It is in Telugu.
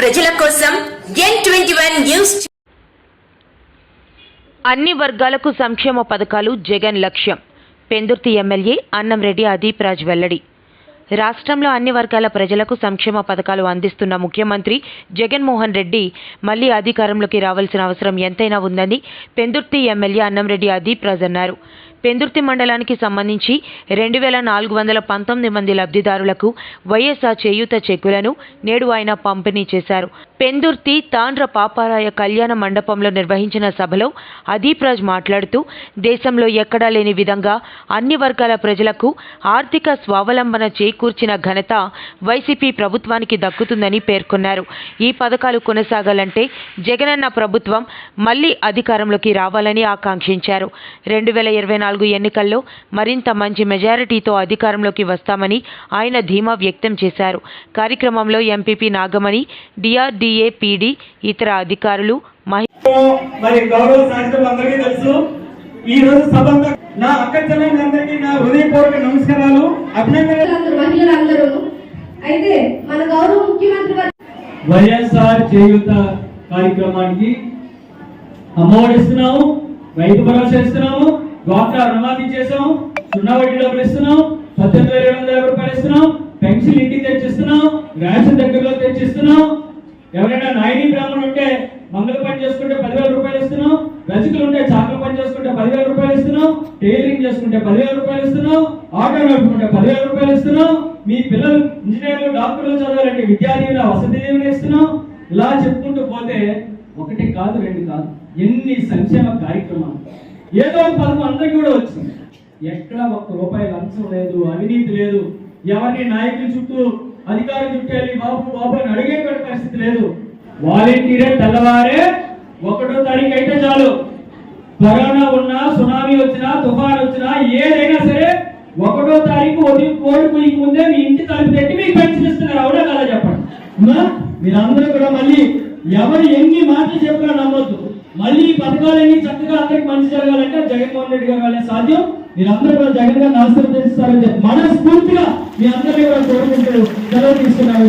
ప్రజల కోసం న్యూస్ అన్ని వర్గాలకు సంక్షేమ పథకాలు జగన్ లక్ష్యం. పెందుర్తి ఎమ్మెల్యే అన్నంరెడ్డి అదీప్రాజ్ వెల్లడి. రాష్ట్రంలో అన్ని వర్గాల ప్రజలకు సంక్షేమ పథకాలు అందిస్తున్న ముఖ్యమంత్రి జగన్మోహన్ రెడ్డి మళ్ళీ అధికారంలోకి రావాల్సిన అవసరం ఎంతైనా ఉందని పెందుర్తి ఎమ్మెల్యే అన్నంరెడ్డి అదీప్రాజ్ అన్నారు. పెందుర్తి మండలానికి సంబంధించి రెండు వేల నాలుగు వందల పంతొమ్మిది మంది లబ్ధిదారులకు వైఎస్ఆర్ చేయూత చెక్కులను నేడు ఆయన పంపిణీ చేశారు. పెందుర్తి తాండ్ర పాపారాయ కళ్యాణ మండపంలో నిర్వహించిన సభలో అదీప్ రాజ్ మాట్లాడుతూ దేశంలో ఎక్కడా లేని విధంగా అన్ని వర్గాల ప్రజలకు ఆర్థిక స్వావలంబన చేకూర్చిన ఘనత వైసీపీ ప్రభుత్వానికి దక్కుతుందని పేర్కొన్నారు. ఈ పథకాలు కొనసాగాలంటే జగనన్న ప్రభుత్వం మళ్ళీ అధికారంలోకి రావాలని ఆకాంక్షించారు. రెండు వేల ఇరవై నాలుగు ఎన్నికల్లో మరింత మంచి మెజారిటీతో అధికారంలోకి వస్తామని ఆయన ధీమా వ్యక్తం చేశారు. కార్యక్రమంలో ఎంపీపీ నాగమణి డిఆర్డీఏ పీడీ ఇతర అధికారులు మహి మరి గౌరవ శాసనం అందరికీ తెలుసు. ఈ రోజు సభ అంతా నా అక్క చెల్లెలందరికీ నా హృదయపూర్వక నమస్కారాలు. అభినందనలు. అందరూ మహిళలందరూ. అయితే మన గౌరవ ముఖ్యమంత్రి వారు వైఎస్ఆర్ చేయూత కార్యక్రమానికి అమ్మఒడి ఇస్తున్నాము రైతు భరోసా ఇస్తున్నాము. డ్వాక్రా రుణమాఫీ చేసాం సున్నా వడ్డీ డబ్బులు ఇస్తున్నాం పద్దెనిమిది వేల ఏడు వందల రూపాయలు ఇస్తున్నాం పెన్షన్ ఇంటికి తెచ్చిస్తున్నాం రేషన్ దగ్గరలో తెచ్చిస్తున్నాం. ఎవరైనా నాయని బ్రాహ్మణులు ఉంటే మంగళ పని చేసుకుంటే పదివేల రూపాయలు ఇస్తున్నాం రజకులు ఉంటే చాకల పని చేసుకుంటే పదివేల రూపాయలు ఇస్తున్నాం టైలరింగ్ చేసుకుంటే పదివేల రూపాయలు ఇస్తున్నాం ఆటో నడుపుకుంటే పదివేల రూపాయలు ఇస్తున్నాం మీ పిల్లలు ఇంజనీర్లు డాక్టర్లు చదవాలంటే విద్యార్థుల వసతి దీవెన ఇస్తున్నాం. ఇలా చెప్పుకుంటూ పోతే ఒకటి కాదు రెండు కాదు ఎన్ని సంక్షేమ కార్యక్రమాలు. ఏదో ఒక పథకం అందరికీ కూడా వచ్చింది. ఎక్కడ ఒక్క రూపాయి లంచం లేదు అవినీతి లేదు. ఎవరిని నాయకుల చుట్టూ అధికారుల చుట్టాలి బాబు బాబు అని అడిగేటువంటి పరిస్థితి లేదు. వాలంటీరే తెల్లవారే ఒకటో తారీఖు అయితే చాలు. కరోనా ఉన్నా సునామీ వచ్చినా తుఫాన్ వచ్చినా ఏదైనా సరే ఒకటో తారీఖు ఉదయం కోడి కుయ్యకు ముందే మీ ఇంటి తలుపు పెట్టి మీకు పెన్షన్ ఇస్తున్నారు. అవునా కదా చెప్పండి? మీరందరూ కూడా మళ్ళీ ఎవరు ఎన్ని మాటలు చెప్పినా నమ్మొద్దు. మళ్ళీ ఈ పథకాలన్నీ చక్కగా అందరికి మంచి జరగాలంటే జగన్మోహన్ రెడ్డి గారు వెళ్ళే సాధ్యం. మీరందరూ కూడా జగన్ గారిని ఆశీర్వదిస్తారని చెప్పి మనస్ఫూర్తిగా మీ అందరినీ కూడా కోరుకుంటూ సెలవు తీసుకున్నారు